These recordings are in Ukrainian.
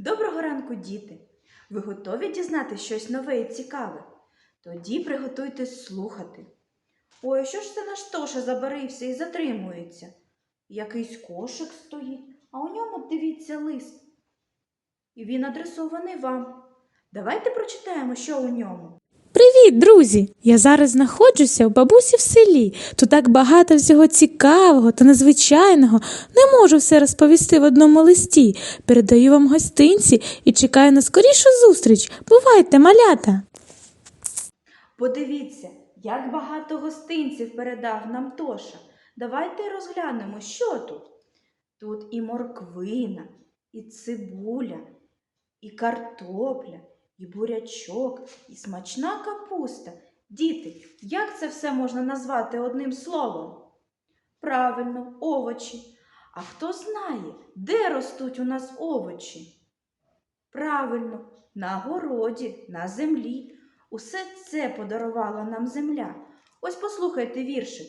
Доброго ранку, діти! Ви готові дізнати щось нове і цікаве? Тоді приготуйтесь слухати. Ой, що ж це наш Тоша забарився і затримується? Якийсь кошик стоїть, а у ньому дивіться лист. І він адресований вам. Давайте прочитаємо, що у ньому. Привіт, друзі! Я зараз знаходжуся у бабусі в селі. Тут так багато всього цікавого та незвичайного. Не можу все розповісти в одному листі. Передаю вам гостинці і чекаю на скорішу зустріч. Бувайте, малята! Подивіться, як багато гостинців передав нам Тоша. Давайте розглянемо, що тут. Тут і морквина, і цибуля, і картопля, і бурячок, і смачна капуста. Діти, як це все можна назвати одним словом? Правильно, овочі. А хто знає, де ростуть у нас овочі? Правильно, на городі, на землі. Усе це подарувала нам земля. Ось послухайте віршик.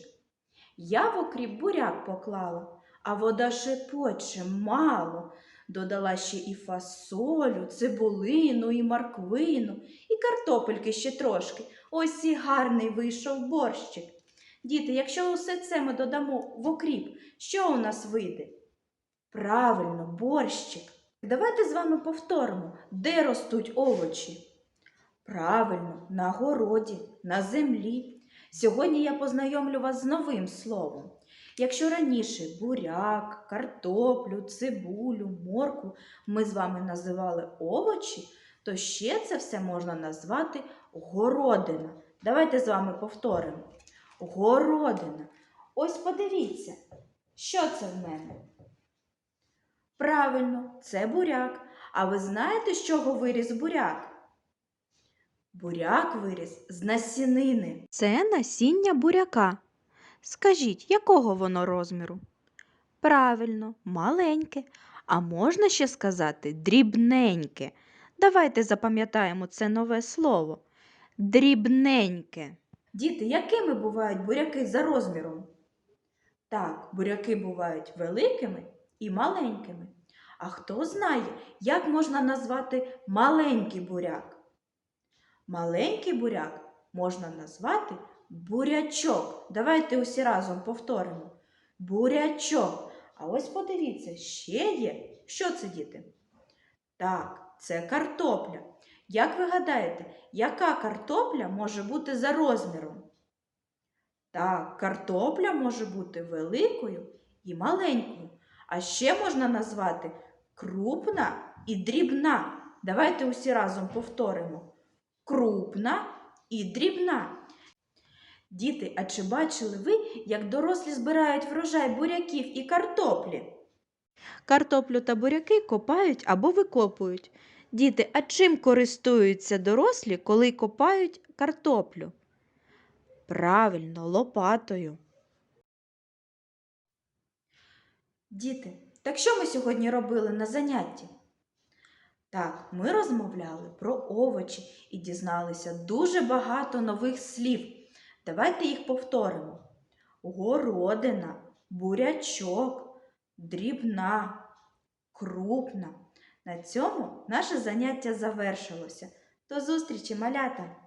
Я в окріп буряк поклала, а вода шепоче мало. Додала ще і фасолю, цибулину, і морквину, і картопельки ще трошки. Ось і гарний вийшов борщик. Діти, якщо усе це ми додамо в окріп, що у нас вийде? Правильно, борщик. Давайте з вами повторимо, де ростуть овочі. Правильно, на городі, на землі. Сьогодні я познайомлю вас з новим словом. Якщо раніше буряк, картоплю, цибулю, морку ми з вами називали овочі, то ще це все можна назвати городина. Давайте з вами повторимо. Городина. Ось подивіться, що це в мене? Правильно, це буряк. А ви знаєте, з чого виріс буряк? Буряк виріс з насінини. Це насіння буряка. Скажіть, якого воно розміру? Правильно, маленьке, а можна ще сказати дрібненьке. Давайте запам'ятаємо це нове слово. Дрібненьке. Діти, якими бувають буряки за розміром? Так, буряки бувають великими і маленькими. А хто знає, як можна назвати маленький буряк? Маленький буряк можна назвати бурячок. Давайте усі разом повторимо. Бурячок. А ось подивіться, ще є. Що це, діти? Так, це картопля. Як ви гадаєте, яка картопля може бути за розміром? Так, картопля може бути великою і маленькою. А ще можна назвати крупна і дрібна. Давайте усі разом повторимо. Крупна і дрібна. Діти, а чи бачили ви, як дорослі збирають врожай буряків і картоплі? Картоплю та буряки копають або викопують. Діти, а чим користуються дорослі, коли копають картоплю? Правильно, лопатою. Діти, так що ми сьогодні робили на занятті? Так, ми розмовляли про овочі і дізналися дуже багато нових слів. Давайте їх повторимо: городина, бурячок, дрібна, крупна. На цьому наше заняття завершилося. До зустрічі, малята!